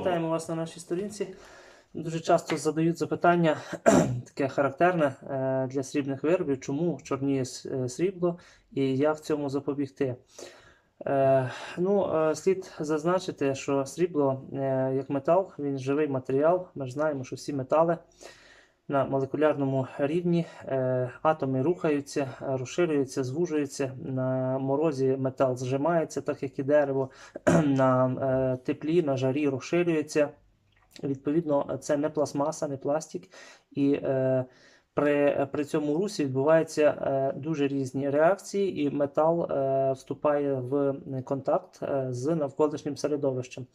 Вітаємо вас на нашій сторінці. Дуже часто задають запитання, таке характерне е, для срібних виробів, чому чорніє е, срібло і як цьому запобігти. Е, Ну, слід зазначити, що срібло як метал, він живий матеріал. Ми ж знаємо, що всі метали на молекулярному рівні е, атоми рухаються, розширюються, звужуються. На морозі метал зжимається, так як і дерево, на е, теплі, на жарі розширюється. Відповідно, це не пластмаса, не пластик. І е, при, при цьому русі відбуваються дуже різні реакції, і метал вступає в контакт з навколишнім середовищем.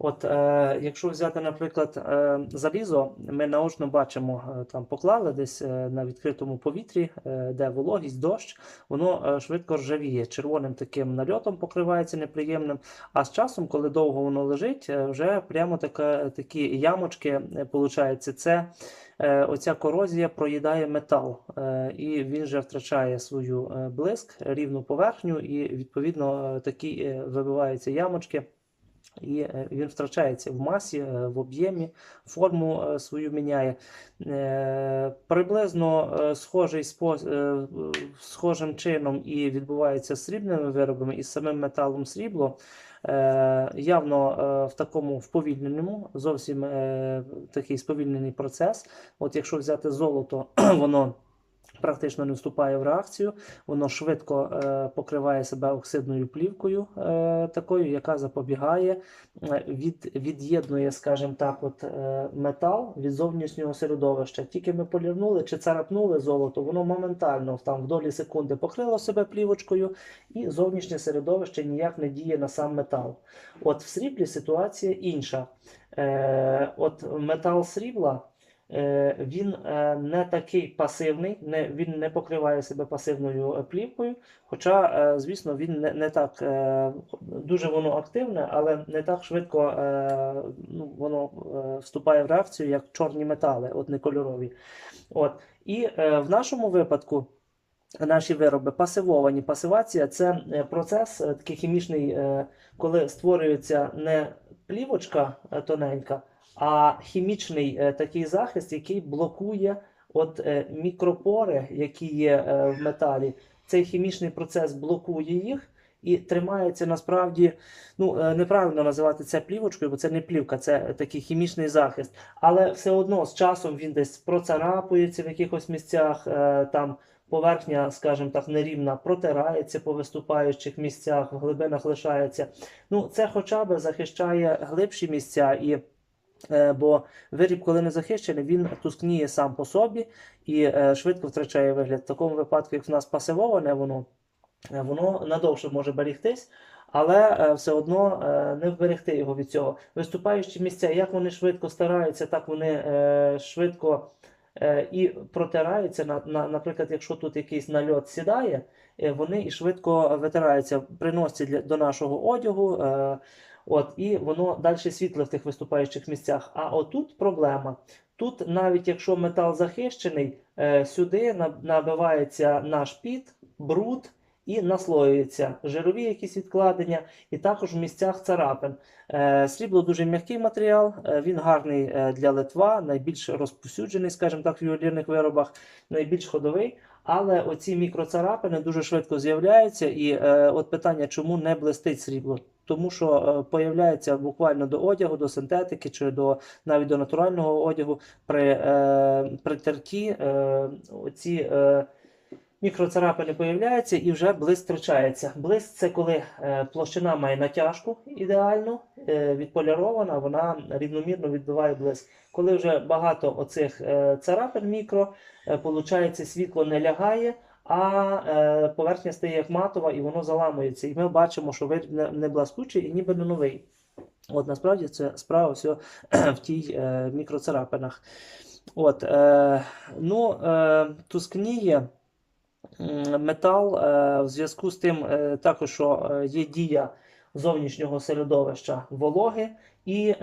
От, е, якщо взяти, наприклад, е, залізо, ми наочно бачимо, е, там поклали десь е, на відкритому повітрі, е, де вологість, дощ, воно е, швидко ржавіє, червоним таким нальотом покривається неприємним. А з часом, коли довго воно лежить, е, вже прямо така, такі ямочки е. Це е, оця корозія проїдає метал, е, і він вже втрачає свою е, блиск, рівну поверхню, і відповідно е, такі е, вибиваються ямочки. І е, він втрачається в масі, е, в об'ємі, форму е, свою міняє. Приблизно схожий схожим чином і відбувається з срібними виробами і з самим металом срібло. Явно в такому вповільненому, зовсім такий сповільнений процес. От якщо взяти золото, воно практично не вступає в реакцію, воно швидко е, покриває себе оксидною плівкою, е, такою, яка запобігає, е, від, від'єднує, скажімо так, от, метал від зовнішнього середовища. Тільки ми полірнули чи царапнули золото, воно моментально там, в долі секунди покрило себе плівочкою, і зовнішнє середовище ніяк не діє на сам метал. От в сріблі ситуація інша. От метал срібла. Е, Він е, не такий пасивний, не, він не покриває себе пасивною е, плівкою. Хоча, звісно, він не, не так дуже воно активне, але не так швидко ну, воно вступає в реакцію, як чорні метали, от не кольорові. От. І в нашому випадку. Наші вироби пасивовані. Пасивація це процес такий хімічний, коли створюється не плівочка тоненька, а хімічний е, такий захист, який блокує от е, мікропори, які є е, в металі. Цей хімічний процес блокує їх і тримається насправді. Ну неправильно називати це плівочкою, бо це не плівка, це такий хімічний захист. Але все одно з часом він десь процарапується в якихось місцях. Там поверхня, скажімо так, нерівна, протирається по виступаючих місцях, в глибинах лишається. Ну, це хоча б захищає глибші місця і. Е, Бо виріб, коли не захищений, він тускніє сам по собі і е, швидко втрачає вигляд. В такому випадку, як в нас пасивоване, воно, е, воно надовше може берегтись, але все одно не вберегти його від цього. Виступаючі місця, як вони швидко стараються, так вони швидко і протираються. На, на, наприклад, якщо тут якийсь нальот сідає, вони і швидко витираються, приносять для, до нашого одягу. От, і воно далі світле в тих виступаючих місцях. А отут проблема. Тут, навіть якщо метал захищений, е, сюди набивається наш піт, бруд і наслоюється жирові якісь відкладення, і також в місцях царапин. Е, Срібло дуже м'який матеріал, е, він гарний для литва, найбільш розповсюджений, скажімо так, в ювелірних виробах, найбільш ходовий. Але оці мікроцарапини дуже швидко з'являються, і от питання, чому не блистить срібло? Тому що е, появляється буквально до одягу, до синтетики чи до навіть до натурального одягу при, е, при терті е, оці е, мікроцарапини появляються і вже блиск втрачається. Блиск це коли площина має натяжку ідеальну, відполірована, вона рівномірно відбиває блиск. Коли вже багато оцих царапин мікро, е, світло не лягає. А е, поверхня стає як матова і воно заламується. І ми бачимо, що виріб не, блискучий і ніби не новий. От насправді це справа все в тій е, мікроцарапинах. От, е, ну, е, тускніє метал е, в зв'язку з тим, е, також, що е, є дія зовнішнього середовища вологи, і е,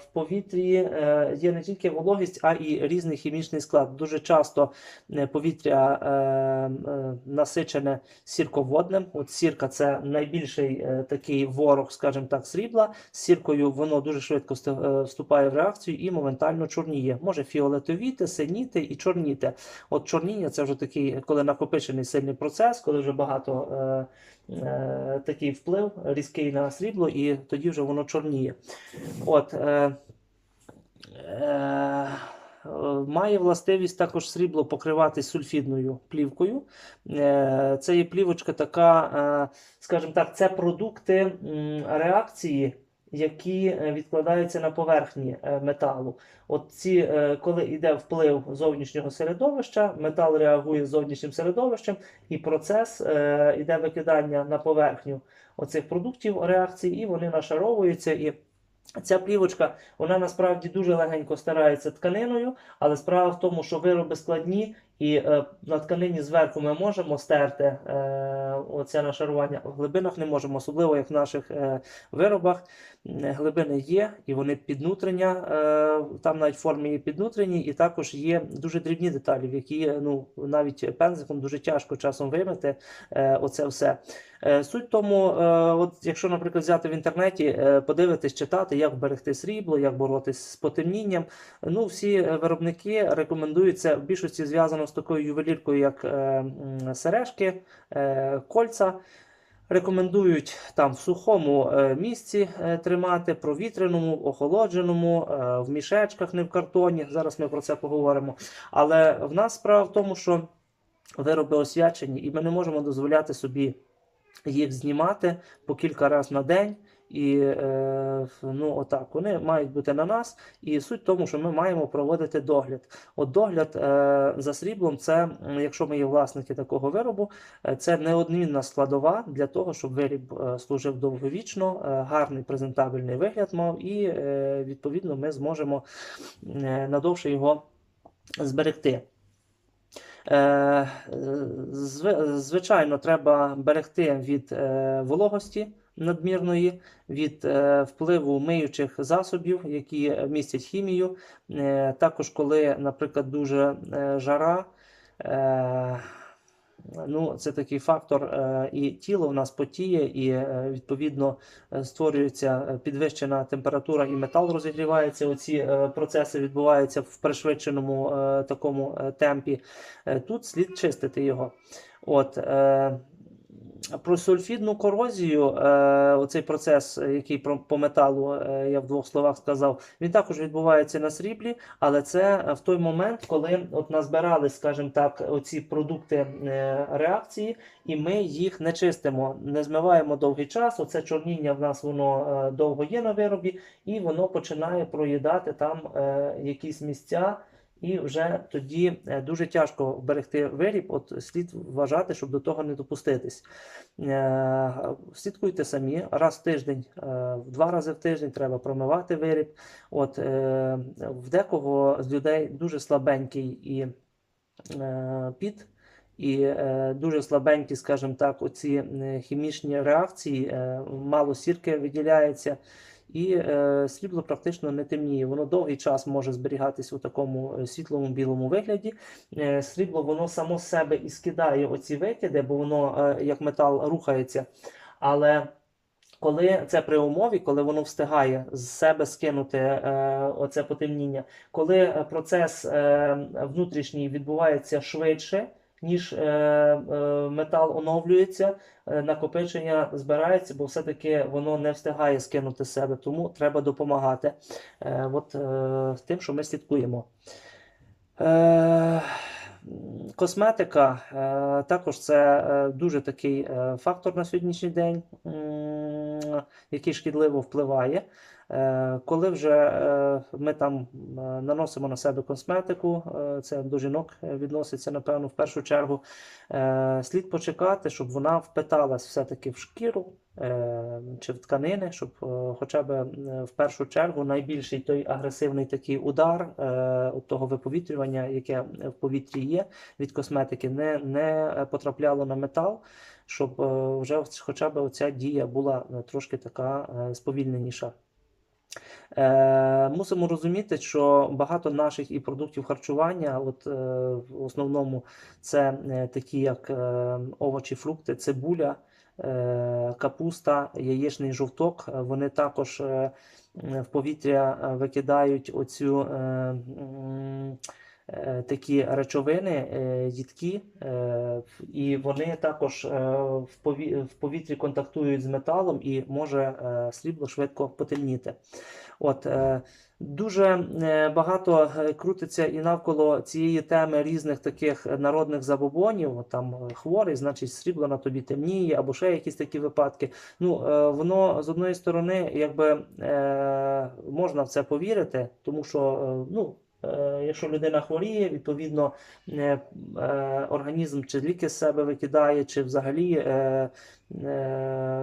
в повітрі е, є не тільки вологість, а і різний хімічний склад. Дуже часто е, повітря е, е, насичене сірководним. От сірка це найбільший е, такий ворог, скажімо так, срібла. З сіркою воно дуже швидко е, вступає в реакцію і моментально чорніє. Може фіолетовіти, синіти і чорніти. От чорніння це вже такий, коли накопичений сильний процес, коли вже багато е, е, такий вплив різкий на срібло, і тоді вже воно чорніє. От, е, е, Має властивість також срібло покривати сульфідною плівкою. Е, Це є плівочка така, е, скажімо так, це продукти реакції, які е, відкладаються на поверхні е, металу. От ці, коли йде вплив зовнішнього середовища, метал реагує з зовнішнім середовищем, і процес йде викидання на поверхню оцих продуктів реакції, і вони нашаровуються. І ця плівочка, вона насправді дуже легенько старається тканиною, але справа в тому, що вироби складні, і е, на тканині зверху ми можемо стерти е, оце нашарування, в глибинах не можемо, особливо як в наших е, виробах. Глибини є, і вони піднутрення, е, там навіть формі є піднутрені, і також є дуже дрібні деталі, в які ну, навіть пензиком дуже тяжко часом вимити е, оце все. Е, Суть в тому, е, от якщо, наприклад, взяти в інтернеті, е, подивитись, читати, як берегти срібло, як боротись з потемнінням. Ну, всі виробники рекомендують це в більшості зв'язано з такою ювеліркою, як сережки, кольца. Рекомендують там в сухому місці тримати, провітряному, охолодженому, в мішечках, не в картоні. Зараз ми про це поговоримо. Але в нас справа в тому, що вироби освячені, і ми не можемо дозволяти собі їх знімати по кілька разів на день. І е, ну, отак, вони мають бути на нас. І суть в тому, що ми маємо проводити догляд. От догляд е, за сріблом, це, якщо ми є власники такого виробу, е, це неодмінна складова для того, щоб виріб служив довговічно, гарний презентабельний вигляд мав, і відповідно ми зможемо надовше його зберегти. Е, зви- Звичайно, треба берегти від е, вологості надмірної, від е, впливу миючих засобів, які містять хімію. Також, коли, наприклад, дуже жара. Ну, це такий фактор, е, і тіло в нас потіє, і е, відповідно е, створюється підвищена температура, і метал розігрівається. Оці процеси відбуваються в пришвидшеному такому темпі. Тут слід чистити його. От, про сульфідну корозію, е, оцей процес, який про, по металу, е, я в двох словах сказав, він також відбувається на сріблі, але це е, в той момент, коли от назбирали, скажімо так, оці продукти е, реакції, і ми їх не чистимо, не змиваємо довгий час. Оце чорніння в нас воно е, довго є на виробі, і воно починає проїдати там е, якісь місця. І вже тоді е, дуже тяжко вберегти виріб. От слід вважати, щоб до того не допуститись. Е, Слідкуйте самі раз в тиждень, е, два рази в тиждень треба промивати виріб. От в декого з людей дуже слабенький і під. І е, дуже слабенькі, скажімо так, оці хімічні реакції, е, мало сірки виділяється, і е, срібло практично не темніє. Воно довгий час може зберігатись у такому е, світлому білому вигляді. Е, срібло воно само себе і скидає оці викиди, бо воно е, як метал рухається. Але коли це при умові, коли воно встигає з себе скинути е, оце потемніння, коли процес е, внутрішній відбувається швидше, ніж е, е, метал оновлюється, е, накопичення збирається, бо все-таки воно не встигає скинути себе, тому треба допомагати е, от, е, тим, що ми слідкуємо. Е, Косметика е, також це е, дуже такий е, фактор на сьогоднішній день, який шкідливо впливає. Е, Коли вже е, ми там е, наносимо на себе косметику, це до жінок відноситься, напевно, в першу чергу, слід почекати, щоб вона впиталась все-таки в шкіру чи в тканини, щоб хоча б в першу чергу найбільший той агресивний такий удар от того виповітрювання, яке в повітрі є від косметики, не, не потрапляло на метал, щоб вже хоча б оця дія була трошки така сповільненіша. Е, мусимо розуміти, що багато наших і продуктів харчування, от е, в основному це е, такі, як е, овочі, фрукти, цибуля, е, капуста, яєчний жовток. Вони також е, в повітря е, викидають оцю. Е, Такі речовини е, їдкі, е, і вони також е, в повітрі контактують з металом і може е, срібло швидко потемніти. От, е, дуже е, багато е, крутиться і навколо цієї теми різних таких народних забобонів. Там е, хворий, значить, срібло на тобі темніє, або ще якісь такі випадки. Ну, е, воно з одної сторони, якби е, можна в це повірити, тому що е, ну. Е, Якщо людина хворіє, відповідно е, е, організм чи ліки з себе викидає, чи взагалі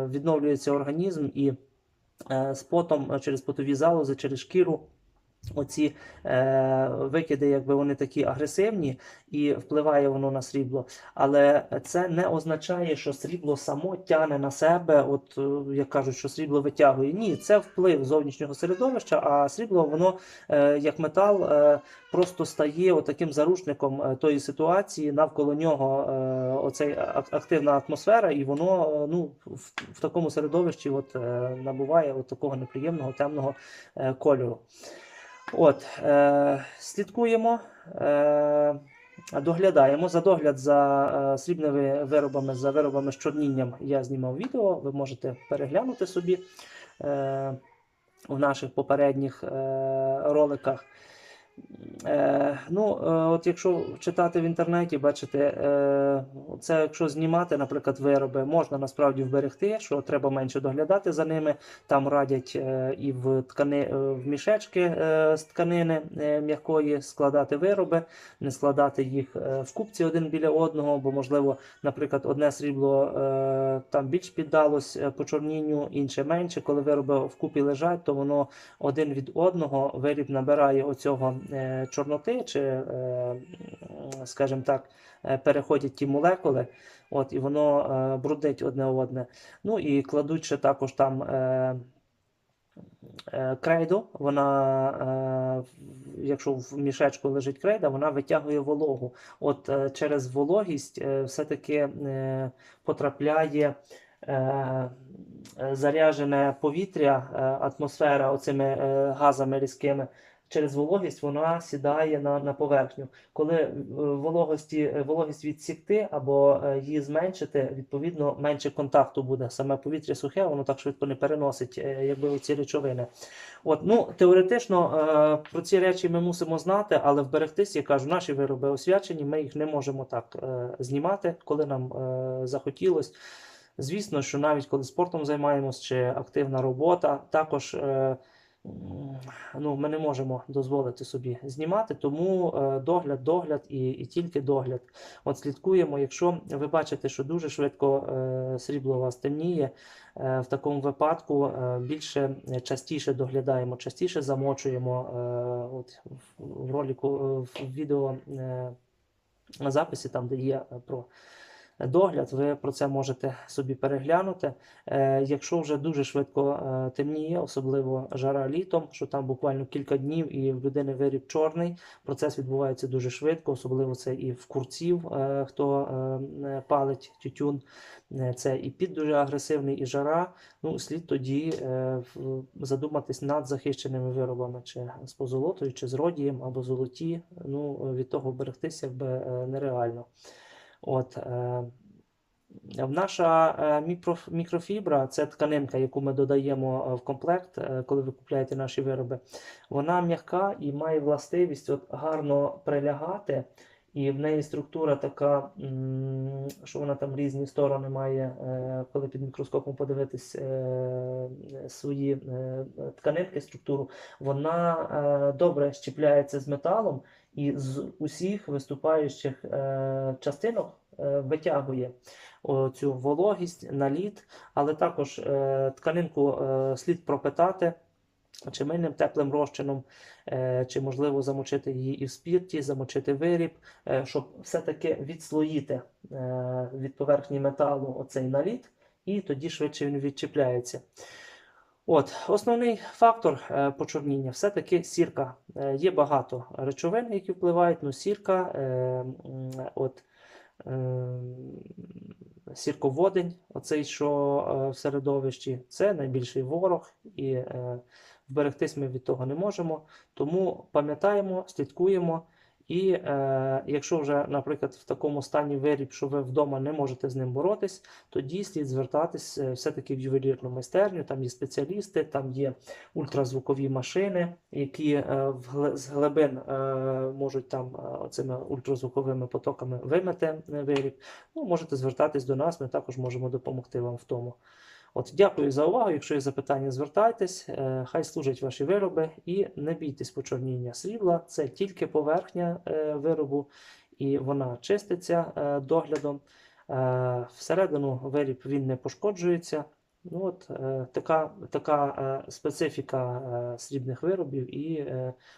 відновлюється організм і з потом через потові залози, через шкіру. Оці е, викиди, якби вони такі агресивні, і впливає воно на срібло. Але це не означає, що срібло само тягне на себе, от е, як кажуть, що срібло витягує. Ні, це вплив зовнішнього середовища, а срібло воно е, як метал е, просто стає таким заручником е, тої ситуації. Навколо нього е, оцей активна атмосфера, і воно е, ну, в, в такому середовищі от, е, набуває от такого неприємного темного е, кольору. От, е, слідкуємо, е, доглядаємо. За догляд за е, срібними виробами, за виробами з чорнінням я знімав відео. Ви можете переглянути собі е, в наших попередніх е, роликах. Е, ну, е, от якщо читати в інтернеті, бачите, е, це якщо знімати, наприклад, вироби, можна насправді вберегти, що треба менше доглядати за ними. Там радять і в ткани, в мішечки з тканини м'якої складати вироби, не складати їх в купці один біля одного, бо, можливо, наприклад, одне срібло там більш піддалось е, почорнінню, інше менше. Коли вироби вкупі лежать, то воно один від одного виріб набирає оцього чорноти, чи, е, скажімо так, е, переходять ті молекули, от, і воно е, брудить одне одне. Ну і кладуть також там. Е, е, Крейду, вона, е, якщо в мішечку лежить крейда, вона витягує вологу. От е, через вологість е, все-таки е, потрапляє е, е, повітря, е, атмосфера оцими е, газами різкими. Через вологість вона сідає на, на поверхню. Коли е, вологості, е, вологість відсікти або е, її зменшити, відповідно менше контакту буде. Саме повітря сухе, воно так швидко не переносить, якби оці речовини. От, ну, теоретично про ці речі ми мусимо знати, але вберегтись, я кажу, наші вироби освячені, ми їх не можемо так знімати, коли нам захотілось. Звісно, що навіть коли спортом займаємось чи активна робота, також ну, ми не можемо дозволити собі знімати, тому е, догляд, догляд і, і тільки догляд. От слідкуємо, якщо ви бачите, що дуже швидко е, срібло у вас темніє, е, в такому випадку більше частіше доглядаємо, частіше замочуємо. От в, е, в відео записі, там, де є про догляд, ви про це можете собі переглянути. Е, якщо вже дуже швидко е, темніє, особливо жара літом, що там буквально кілька днів і в людини виріб чорний, процес відбувається дуже швидко, особливо це і в курців, е, хто палить тютюн. Це і під дуже агресивний, і жара. Ну, слід тоді задуматись над захищеними виробами, чи з позолотою, чи з родієм, або золоті. Ну, від того берегтися нереально. От, е, наша е, мікрофібра це тканинка, яку ми додаємо е, в комплект, коли ви купуєте наші вироби. Вона м'яка і має властивість от гарно прилягати. І в неї структура така, що вона там різні сторони має, коли під мікроскопом подивитись свої тканинки, структуру, вона добре щепляється з металом і з усіх виступаючих е, частинок е, витягує цю вологість, наліт, але також е, тканинку е, слід пропитати. Чи мильним теплим розчином, е, чи можливо замочити її і в спірті, замочити виріб, е, щоб все-таки відслоїти е, від поверхні металу оцей наліт, і тоді швидше він відчіпляється. От, основний фактор е, почорніння все-таки сірка. Е, є багато речовин, які впливають, але сірка, е, от, сірководень, оцей, що в середовищі, це найбільший ворог, і вберегтись ми від того не можемо. Тому пам'ятаємо, слідкуємо. І е, якщо вже, наприклад, в такому стані виріб, що ви вдома не можете з ним боротись, тоді слід звертатись е, все-таки в ювелірну майстерню. Там є спеціалісти, там є ультразвукові машини, які е, з глибин е, можуть там е, цими ультразвуковими потоками вимити е, виріб. Ну, можете звертатись до нас, ми також можемо допомогти вам в тому. От, дякую за увагу. Якщо є запитання, звертайтесь. Е, Хай служать ваші вироби і не бійтесь почорніння срібла. Це тільки поверхня е, виробу, і вона чиститься е, доглядом. Всередину виріб він не пошкоджується. Ну, от, така, така специфіка срібних виробів, і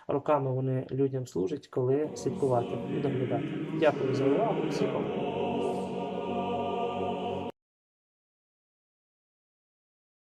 роками вони людям служать, коли слідкувати і доглядати. Дякую за увагу. Всього.